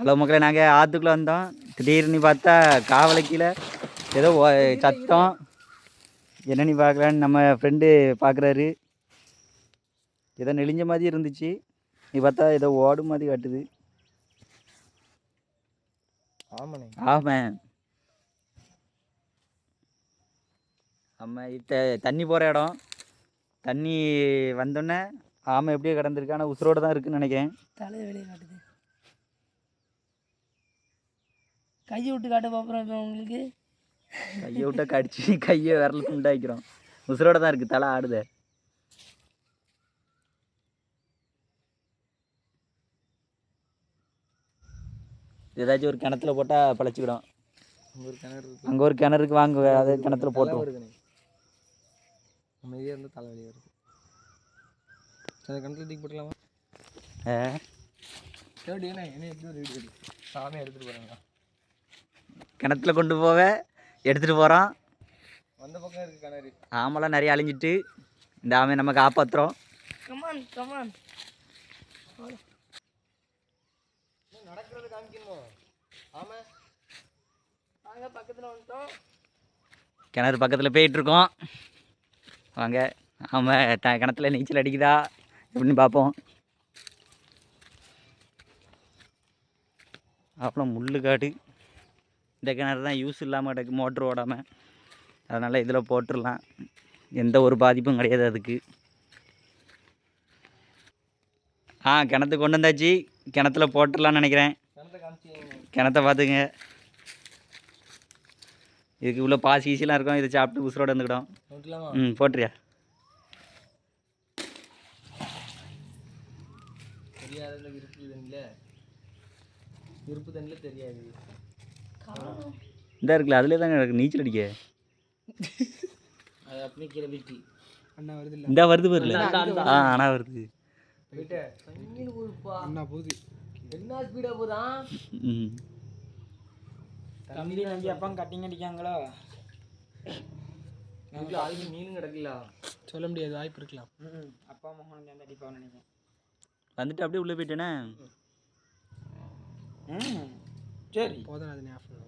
Hello மக்களே நாங்கள் ஆற்றுக்குள்ளே வந்தோம். திடீர்னு பார்த்தா காவலை கீழே ஏதோ ஓ- சத்தம். என்னன்னு பார்க்கலான்னு நம்ம ஃப்ரெண்டு பார்க்குறாரு. ஏதோ நெளிஞ்ச மாதிரி இருந்துச்சு. நீ பார்த்தா ஏதோ ஓடு மாதிரி காட்டுது. ஆமாண்ணே. ஆமாம் ஆமாம் இத்த தண்ணி போகிற இடம். தண்ணி வந்தோடனே ஆமை எப்படியோ கிடந்திருக்கு ஆனால் உசுரோடு தான் இருக்குன்னு நினைக்கிறேன். தலையை வெளியே காட்டுது. கையை விட்டு காட்ட பார்க்குறோம் இப்போ உங்களுக்கு? கையை விட்டா கடிச்சு கையை விரல் துண்டாக்கிறோம் உசுரோட தான் இருக்குது தலை ஆடுதே. ஏதாச்சும் ஒரு கிணத்துல போட்டால் பழச்சிக்கிடும். அங்கே ஒரு கிணறு இருக்கு அங்கே ஒரு கிணறுக்கு வாங்க அது கிணத்துல போட்டோம் வருதுண்ணே அமைதியாக இருந்து தலைவலி வருது. சரி அந்த கிணத்துல தூக்கி போட்டுக்கலாமா? தேடி என்ன என்ன எப்படி ஒரு வீடியோ சாமியை எடுத்துகிட்டு போகிறாங்க கிணத்துல கொண்டு போக எடுத்துகிட்டு போகிறோம் வந்த பக்கம் இருக்குது கிணறு ஆமெல்லாம் நிறைய அழிஞ்சிட்டு இந்த ஆமையை நம்ம காப்பாற்றுறோம் கமான் கமான் நடக்கிறது காமிக்கணும்? ஆமாம் நாங்கள் பக்கத்தில் வந்துட்டோம். கிணறு பக்கத்தில் போயிட்டுருக்கோம். வாங்க ஆமாம் ட கிணத்துல நீச்சல் அடிக்குதா? எப்படின்னு பார்ப்போம். அப்புறம் முள்ளு காடு இந்த கிணறு தான் யூஸ் இல்லாமல் கிடக்கு மோட்ரு ஓடாமல் அதனால் இதில் போட்டுடலாம் எந்த ஒரு பாதிப்பும் கிடையாது அதுக்கு. ஆ கிணத்து கொண்டு வந்தாச்சு. கிணத்துல போட்டுடலான்னு நினைக்கிறேன். கிணத்த பார்த்துங்க இதுக்கு இவ்வளோ பாசி ஈஸிலாம் இருக்கும். இதை சாப்பிட்டு உசுரோட விட்டுலாமா ம் போட்டுறியா? தெரியாத இந்த விருப்பு தண்ணியில் விருப்பு தண்ணியில் தெரியாது. இந்த இருக்குல்ல அதுலேயே தாங்க எனக்கு நீச்சல் அடிக்க. வருது இந்த வருது பாருல. ஆ வருது. அண்ணா போகுது. என்ன ஸ்பீடாக போதா ம். தம்பி நம்பி அப்பா கட்டிங் அடிக்காங்களோ வீட்டில் ஆளுக்கு மீனும் கிடக்கல? சொல்ல முடியாது வாய்ப்பு இருக்கலாம். அப்பா மகன் சேர்ந்து அடிப்பான்னு நினைக்கிறேன். வந்துட்டு அப்படியே உள்ளே போயிட்டேனே? ம். சரி. போதும் அது ஞாபகம்.